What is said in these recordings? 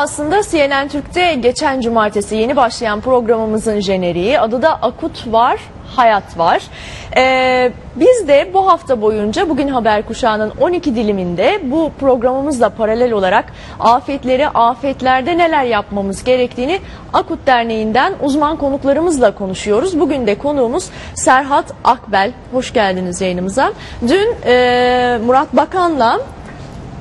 Aslında CNN Türk'te geçen cumartesi yeni başlayan programımızın jeneriği. Adı da Akut Var, Hayat Var. Ee, biz de bu hafta boyunca bugün haber kuşağının 12 diliminde bu programımızla paralel olarak afetleri, afetlerde neler yapmamız gerektiğini Akut Derneği'nden uzman konuklarımızla konuşuyoruz. Bugün de konuğumuz Serhat Akbel. Hoş geldiniz yayınımıza. Dün e, Murat Bakan'la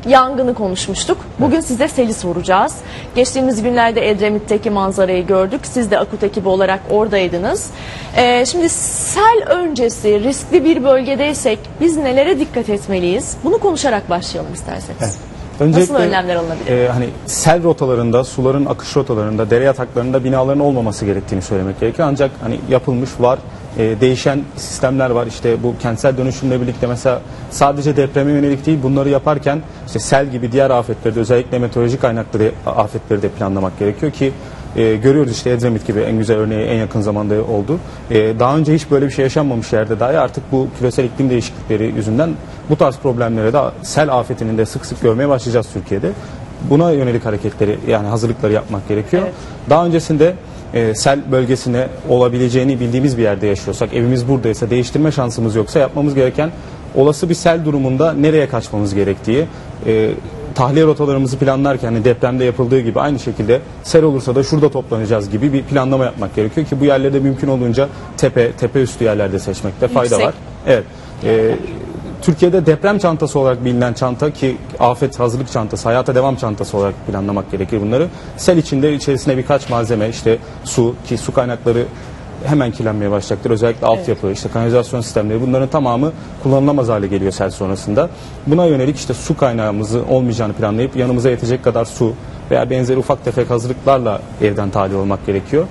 yangını konuşmuştuk. Bugün size seli soracağız. Geçtiğimiz günlerde Edremit'teki manzarayı gördük. Siz de Akut ekibi olarak oradaydınız. Ee, şimdi sel öncesi riskli bir bölgedeysek biz nelere dikkat etmeliyiz? Bunu konuşarak başlayalım isterseniz. Nasıl önlemler alınabilir? e, hani sel rotalarında, suların akış rotalarında, dere yataklarında binaların olmaması gerektiğini söylemek gerekiyor. Ancak hani yapılmış var, e, değişen sistemler var. İşte bu kentsel dönüşümle birlikte mesela sadece depreme yönelik değil bunları yaparken işte sel gibi diğer afetleri de özellikle meteorolojik kaynakları afetleri de planlamak gerekiyor ki e, görüyoruz işte Edremit gibi en güzel örneği en yakın zamanda oldu. E, daha önce hiç böyle bir şey yaşanmamış yerde dahi artık bu küresel iklim değişiklikleri yüzünden bu tarz problemlere de sel afetinin de sık sık görmeye başlayacağız Türkiye'de. Buna yönelik hareketleri yani hazırlıkları yapmak gerekiyor. Evet. Daha öncesinde e, sel bölgesine olabileceğini bildiğimiz bir yerde yaşıyorsak, evimiz buradaysa, değiştirme şansımız yoksa yapmamız gereken olası bir sel durumunda nereye kaçmamız gerektiği, e, tahliye rotalarımızı planlarken hani depremde yapıldığı gibi aynı şekilde sel olursa da şurada toplanacağız gibi bir planlama yapmak gerekiyor ki bu yerlerde mümkün olduğunca tepe, tepe üstü yerlerde seçmekte fayda Yüksek. var. Evet. E, Türkiye'de deprem çantası olarak bilinen çanta ki afet hazırlık çantası, hayata devam çantası olarak planlamak gerekir bunları. Sel içinde içerisine birkaç malzeme işte su ki su kaynakları hemen kirlenmeye başlayacaktır. Özellikle altyapı, işte kanalizasyon sistemleri bunların tamamı kullanılamaz hale geliyor sel sonrasında. Buna yönelik işte su kaynağımızı olmayacağını planlayıp yanımıza yetecek kadar su veya benzeri ufak tefek hazırlıklarla evden tahliye olmak gerekiyor.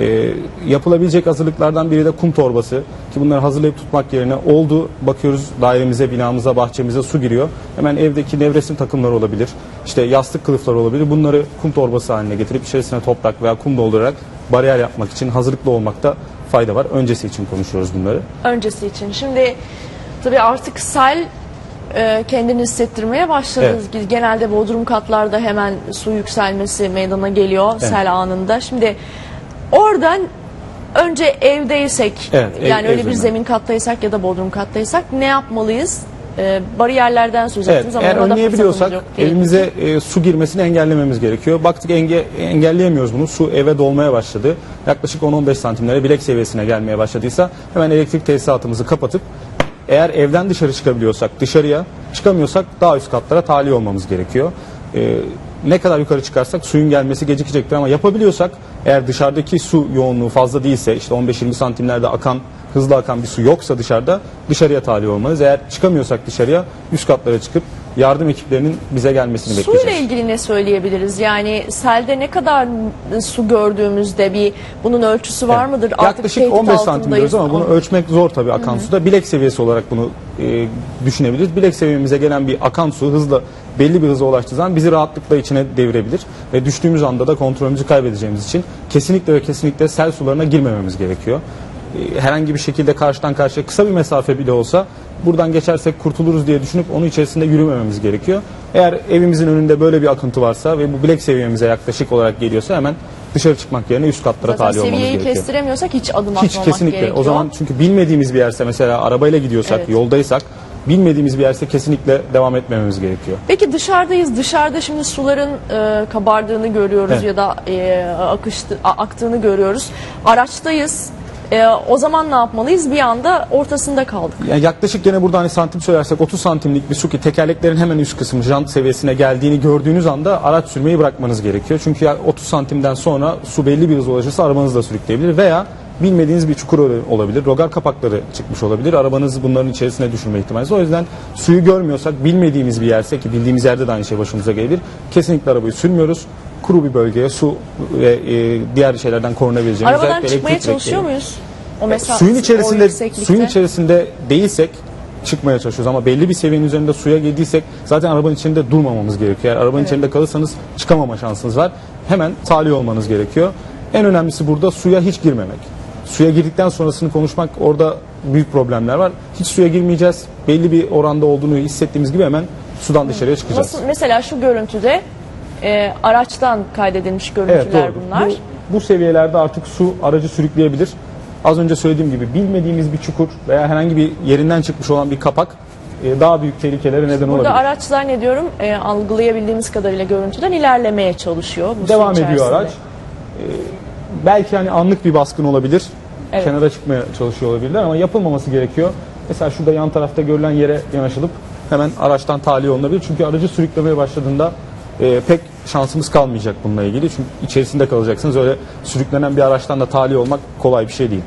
Ee, yapılabilecek hazırlıklardan biri de kum torbası ki bunları hazırlayıp tutmak yerine oldu bakıyoruz dairemize, binamıza, bahçemize su giriyor. Hemen evdeki nevresim takımları olabilir, işte yastık kılıfları olabilir. Bunları kum torbası haline getirip içerisine toprak veya kum doldurarak bariyer yapmak için hazırlıklı olmakta fayda var. Öncesi için konuşuyoruz bunları. Öncesi için. Şimdi tabii artık sel e, kendini hissettirmeye başladı. Genelde bodrum katlarda hemen su yükselmesi meydana geliyor Evet. sel anında. Şimdi oradan önce evdeysek Evet, ev- yani ev öyle bir üzerinden. zemin kattaysak ya da bodrum kattaysak ne yapmalıyız? E, bariyerlerden söz Evet, ettiniz ama eğer önleyebiliyorsak yok evimize e, su girmesini engellememiz gerekiyor. Baktık enge, engelleyemiyoruz bunu. Su eve dolmaya başladı. Yaklaşık 10-15 santimlere bilek seviyesine gelmeye başladıysa hemen elektrik tesisatımızı kapatıp eğer evden dışarı çıkabiliyorsak dışarıya çıkamıyorsak daha üst katlara tahliye olmamız gerekiyor. E, ne kadar yukarı çıkarsak suyun gelmesi gecikecektir ama yapabiliyorsak eğer dışarıdaki su yoğunluğu fazla değilse işte 15-20 santimlerde akan hızlı akan bir su yoksa dışarıda dışarıya tahliye olmalıyız. Eğer çıkamıyorsak dışarıya üst katlara çıkıp yardım ekiplerinin bize gelmesini Su ile bekleyeceğiz. ilgili ne söyleyebiliriz? Yani selde ne kadar su gördüğümüzde bir bunun ölçüsü var Evet. mıdır? Artık Yaklaşık tehdit 15 santim diyoruz ama bunu ölçmek zor tabii akan suda. Bilek seviyesi olarak bunu e, düşünebiliriz. Bilek seviyemize gelen bir akan su hızla belli bir hıza ulaştığı zaman bizi rahatlıkla içine devirebilir. Ve düştüğümüz anda da kontrolümüzü kaybedeceğimiz için kesinlikle ve kesinlikle sel sularına girmememiz gerekiyor. E, herhangi bir şekilde karşıdan karşıya kısa bir mesafe bile olsa buradan geçersek kurtuluruz diye düşünüp onun içerisinde yürümememiz gerekiyor. Eğer evimizin önünde böyle bir akıntı varsa ve bu bilek seviyemize yaklaşık olarak geliyorsa hemen dışarı çıkmak yerine üst katlara Zaten tahliye olmamız seviyeyi gerekiyor. kestiremiyorsak hiç adım atmamak Hiç kesinlikle. gerekiyor. O zaman çünkü bilmediğimiz bir yerse mesela arabayla gidiyorsak, Evet. yoldaysak bilmediğimiz bir yerse kesinlikle devam etmememiz gerekiyor. Peki dışarıdayız. Dışarıda şimdi suların e, kabardığını görüyoruz Evet. ya da e, akıştı, a- aktığını görüyoruz. Araçtayız. E, o zaman ne yapmalıyız? Bir anda ortasında kaldık. Yani yaklaşık gene burada hani santim söylersek 30 santimlik bir su ki tekerleklerin hemen üst kısmı jant seviyesine geldiğini gördüğünüz anda araç sürmeyi bırakmanız gerekiyor. Çünkü ya 30 santimden sonra su belli bir hıza ulaşırsa arabanızı da sürükleyebilir veya bilmediğiniz bir çukur olabilir. Rogar kapakları çıkmış olabilir. Arabanızı bunların içerisine düşürme ihtimali. var. O yüzden suyu görmüyorsak bilmediğimiz bir yerse ki bildiğimiz yerde de aynı şey başımıza gelebilir. Kesinlikle arabayı sürmüyoruz. Kuru bir bölgeye su ve e, diğer şeylerden korunabileceğimiz Arabadan özellikle çıkmaya elektrik çalışıyor direkleri. muyuz? O mesafe, suyun o içerisinde yükseklikte. suyun içerisinde değilsek çıkmaya çalışıyoruz ama belli bir seviyenin üzerinde suya girdiysek zaten arabanın içinde durmamamız gerekiyor. Eğer arabanın içinde kalırsanız çıkamama şansınız var. Hemen tahliye olmanız gerekiyor. En önemlisi burada suya hiç girmemek. Suya girdikten sonrasını konuşmak orada büyük problemler var. Hiç suya girmeyeceğiz. Belli bir oranda olduğunu hissettiğimiz gibi hemen sudan dışarıya çıkacağız. Nasıl, mesela şu görüntüde e, araçtan kaydedilmiş görüntüler Evet doğru. bunlar. Bu, bu seviyelerde artık su aracı sürükleyebilir. Az önce söylediğim gibi bilmediğimiz bir çukur veya herhangi bir yerinden çıkmış olan bir kapak e, daha büyük tehlikelere neden Burada olabilir. araç zannediyorum e, algılayabildiğimiz kadarıyla görüntüden ilerlemeye çalışıyor. Bu Devam ediyor araç. Ee, belki hani anlık bir baskın olabilir. Evet. Kenara çıkmaya çalışıyor olabilirler ama yapılmaması gerekiyor. Mesela şurada yan tarafta görülen yere yanaşılıp hemen araçtan tahliye olunabilir. Çünkü aracı sürüklemeye başladığında e, pek şansımız kalmayacak bununla ilgili. Çünkü içerisinde kalacaksınız. Öyle sürüklenen bir araçtan da tahliye olmak kolay bir şey değil.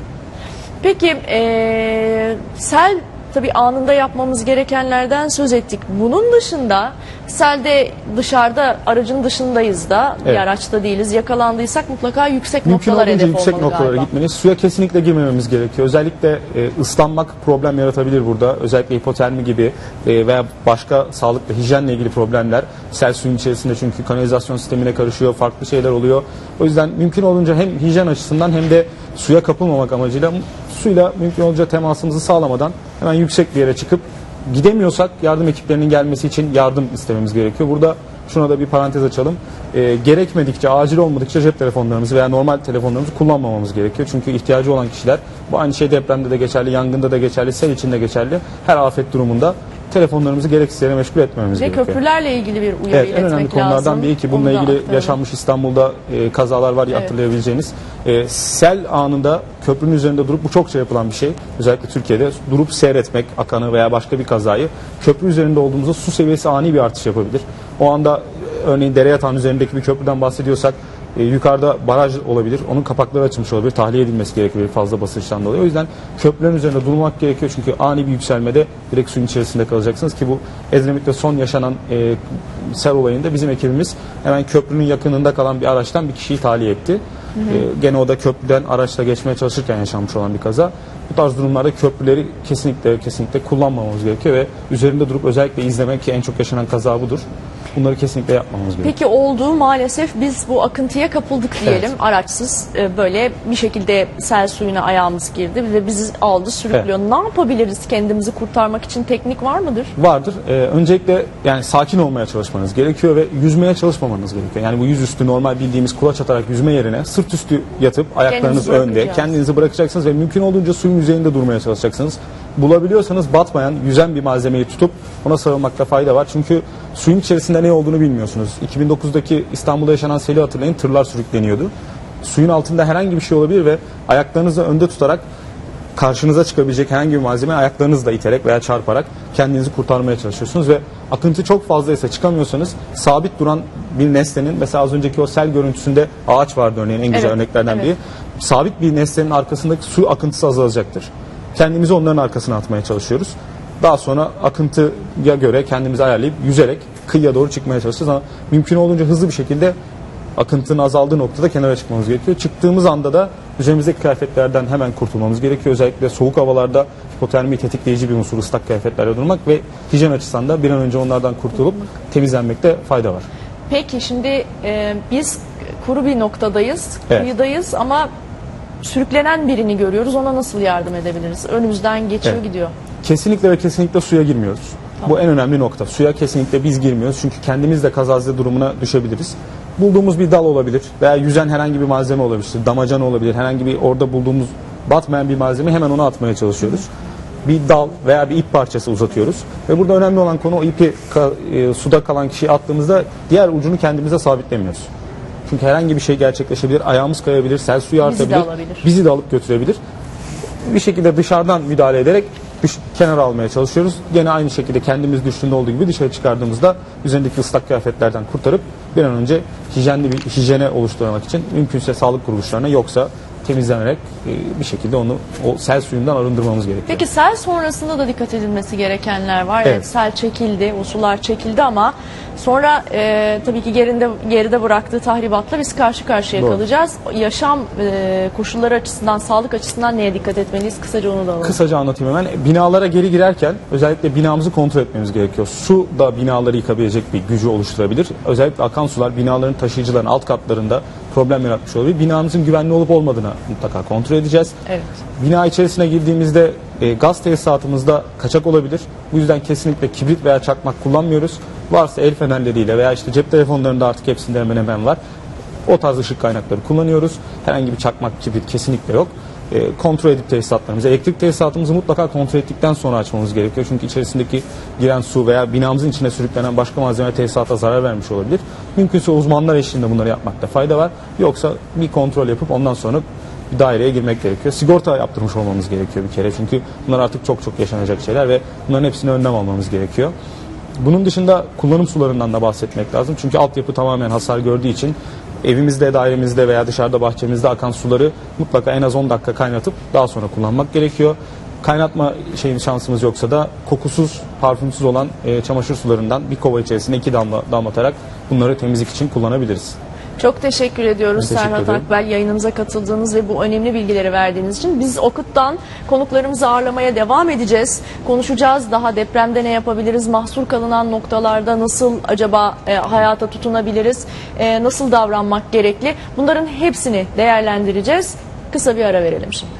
Peki e, sel tabii anında yapmamız gerekenlerden söz ettik. Bunun dışında selde dışarıda aracın dışındayız da bir Evet. araçta değiliz. Yakalandıysak mutlaka yüksek Mümkün noktalar olduğunca hedef yüksek olmalı noktalara galiba. gitmeliyiz. Suya kesinlikle girmememiz gerekiyor. Özellikle e, ıslanmak problem yaratabilir burada. Özellikle hipotermi gibi e, veya başka sağlıkla hijyenle ilgili problemler. Sel suyun içerisinde çünkü kanalizasyon sistemine karışıyor, farklı şeyler oluyor. O yüzden mümkün olunca hem hijyen açısından hem de suya kapılmamak amacıyla suyla mümkün olunca temasımızı sağlamadan hemen yüksek bir yere çıkıp gidemiyorsak yardım ekiplerinin gelmesi için yardım istememiz gerekiyor. Burada şuna da bir parantez açalım. Ee, gerekmedikçe, acil olmadıkça cep telefonlarımızı veya normal telefonlarımızı kullanmamamız gerekiyor. Çünkü ihtiyacı olan kişiler, bu aynı şey depremde de geçerli, yangında da geçerli, sel içinde geçerli. Her afet durumunda telefonlarımızı gereksiz yere meşgul etmememiz Ve gerekiyor. köprülerle ilgili bir uyarı Evet, en iletmek önemli konulardan lazım. biri ki bununla ilgili aktaralım. yaşanmış İstanbul'da e, kazalar var ya Evet. hatırlayabileceğiniz. E, sel anında köprünün üzerinde durup bu çokça yapılan bir şey. Özellikle Türkiye'de durup seyretmek akanı veya başka bir kazayı. Köprü üzerinde olduğumuzda su seviyesi ani bir artış yapabilir. O anda e, örneğin dere yatağının üzerindeki bir köprüden bahsediyorsak e, yukarıda baraj olabilir. Onun kapakları açılmış olabilir. Tahliye edilmesi gerekebilir fazla basınçtan dolayı. O yüzden köprülerin üzerinde durmak gerekiyor. Çünkü ani bir yükselmede direkt suyun içerisinde kalacaksınız ki bu Edremit'te son yaşanan e, sel olayında bizim ekibimiz hemen köprünün yakınında kalan bir araçtan bir kişiyi tahliye etti. E, gene o da köprüden araçla geçmeye çalışırken yaşanmış olan bir kaza. Bu tarz durumlarda köprüleri kesinlikle kesinlikle kullanmamamız gerekiyor ve üzerinde durup özellikle izlemek ki en çok yaşanan kaza budur. Bunları kesinlikle yapmamamız gerekiyor. Peki olduğu maalesef biz bu akıntıya kapıldık diyelim. Evet. Araçsız e, böyle bir şekilde sel suyuna ayağımız girdi ve bizi aldı sürüklüyor. Ne yapabiliriz kendimizi kurtarmak için teknik var mıdır? vardır. Ee, öncelikle yani sakin olmaya çalışmanız gerekiyor ve yüzmeye çalışmamanız gerekiyor. Yani bu yüzüstü normal bildiğimiz kulaç atarak yüzme yerine sırt üstü yatıp ayaklarınız Kendinizi önde, kendinizi bırakacaksınız ve mümkün olduğunca suyun yüzeyinde durmaya çalışacaksınız. Bulabiliyorsanız batmayan, yüzen bir malzemeyi tutup ona sarılmakta fayda var. Çünkü suyun içerisinde ne olduğunu bilmiyorsunuz. 2009'daki İstanbul'da yaşanan seli hatırlayın tırlar sürükleniyordu. Suyun altında herhangi bir şey olabilir ve ayaklarınızı önde tutarak karşınıza çıkabilecek herhangi bir malzeme ayaklarınızla iterek veya çarparak kendinizi kurtarmaya çalışıyorsunuz ve akıntı çok fazlaysa çıkamıyorsanız sabit duran bir nesnenin mesela az önceki o sel görüntüsünde ağaç vardı örneğin en güzel Evet, örneklerden evet. biri. Sabit bir nesnenin arkasındaki su akıntısı azalacaktır. Kendimizi onların arkasına atmaya çalışıyoruz. Daha sonra akıntıya göre kendimizi ayarlayıp yüzerek kıyıya doğru çıkmaya çalışacağız ama mümkün olduğunca hızlı bir şekilde akıntının azaldığı noktada kenara çıkmamız gerekiyor. Çıktığımız anda da üzerimizdeki kıyafetlerden hemen kurtulmamız gerekiyor. Özellikle soğuk havalarda hipotermi tetikleyici bir unsur ıslak kıyafetlerle durmak ve hijyen açısından da bir an önce onlardan kurtulup temizlenmekte fayda var. Peki şimdi e, biz kuru bir noktadayız, Evet. kıyıdayız ama sürüklenen birini görüyoruz. Ona nasıl yardım edebiliriz? Önümüzden geçiyor Evet. gidiyor. Kesinlikle ve kesinlikle suya girmiyoruz. Bu en önemli nokta. Suya kesinlikle biz girmiyoruz. Çünkü kendimiz de kazazlı durumuna düşebiliriz. Bulduğumuz bir dal olabilir veya yüzen herhangi bir malzeme olabilir. Damacana olabilir. Herhangi bir orada bulduğumuz batmayan bir malzeme hemen onu atmaya çalışıyoruz. Bir dal veya bir ip parçası uzatıyoruz. Ve burada önemli olan konu o ipi ka- e, suda kalan kişiye attığımızda diğer ucunu kendimize sabitlemiyoruz. Çünkü herhangi bir şey gerçekleşebilir. Ayağımız kayabilir, sel suyu Bizi de artabilir. alabilir. bizi de alıp götürebilir bir şekilde dışarıdan müdahale ederek dış, kenara almaya çalışıyoruz. Gene aynı şekilde kendimiz düştüğünde olduğu gibi dışarı çıkardığımızda üzerindeki ıslak kıyafetlerden kurtarıp bir an önce hijyenli bir hijyene oluşturmak için mümkünse sağlık kuruluşlarına yoksa temizlenerek e, bir şekilde onu o sel suyundan arındırmamız gerekiyor. Peki sel sonrasında da dikkat edilmesi gerekenler var. Evet. Evet. sel çekildi, o sular çekildi ama sonra e, tabii ki gerinde geride bıraktığı tahribatla biz karşı karşıya Doğru. kalacağız. Yaşam e, koşulları açısından, sağlık açısından neye dikkat etmeliyiz? Kısaca onu da alalım. Kısaca anlatayım hemen. Binalara geri girerken özellikle binamızı kontrol etmemiz gerekiyor. Su da binaları yıkabilecek bir gücü oluşturabilir. Özellikle akan sular binaların taşıyıcıların alt katlarında problem yaratmış olabilir. Binamızın güvenli olup olmadığını mutlaka kontrol edeceğiz. Evet. Bina içerisine girdiğimizde e, gaz tesisatımızda kaçak olabilir. Bu yüzden kesinlikle kibrit veya çakmak kullanmıyoruz. Varsa el fenerleriyle veya işte cep telefonlarında artık hepsinde hemen hemen var. O tarz ışık kaynakları kullanıyoruz. Herhangi bir çakmak gibi kesinlikle yok. E, kontrol edip tesisatlarımızı, elektrik tesisatımızı mutlaka kontrol ettikten sonra açmamız gerekiyor. Çünkü içerisindeki giren su veya binamızın içine sürüklenen başka malzeme tesisata zarar vermiş olabilir. Mümkünse uzmanlar eşliğinde bunları yapmakta fayda var. Yoksa bir kontrol yapıp ondan sonra bir daireye girmek gerekiyor. Sigorta yaptırmış olmamız gerekiyor bir kere. Çünkü bunlar artık çok çok yaşanacak şeyler ve bunların hepsine önlem almamız gerekiyor. Bunun dışında kullanım sularından da bahsetmek lazım. Çünkü altyapı tamamen hasar gördüğü için evimizde, dairemizde veya dışarıda bahçemizde akan suları mutlaka en az 10 dakika kaynatıp daha sonra kullanmak gerekiyor. Kaynatma şeyin şansımız yoksa da kokusuz, parfümsüz olan e, çamaşır sularından bir kova içerisine iki damla damlatarak bunları temizlik için kullanabiliriz. Çok teşekkür ediyoruz teşekkür Serhat ederim. Akbel yayınımıza katıldığınız ve bu önemli bilgileri verdiğiniz için. Biz Okut'tan konuklarımızı ağırlamaya devam edeceğiz. Konuşacağız daha depremde ne yapabiliriz, mahsur kalınan noktalarda nasıl acaba e, hayata tutunabiliriz, e, nasıl davranmak gerekli. Bunların hepsini değerlendireceğiz. Kısa bir ara verelim şimdi.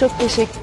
Çok teşekkür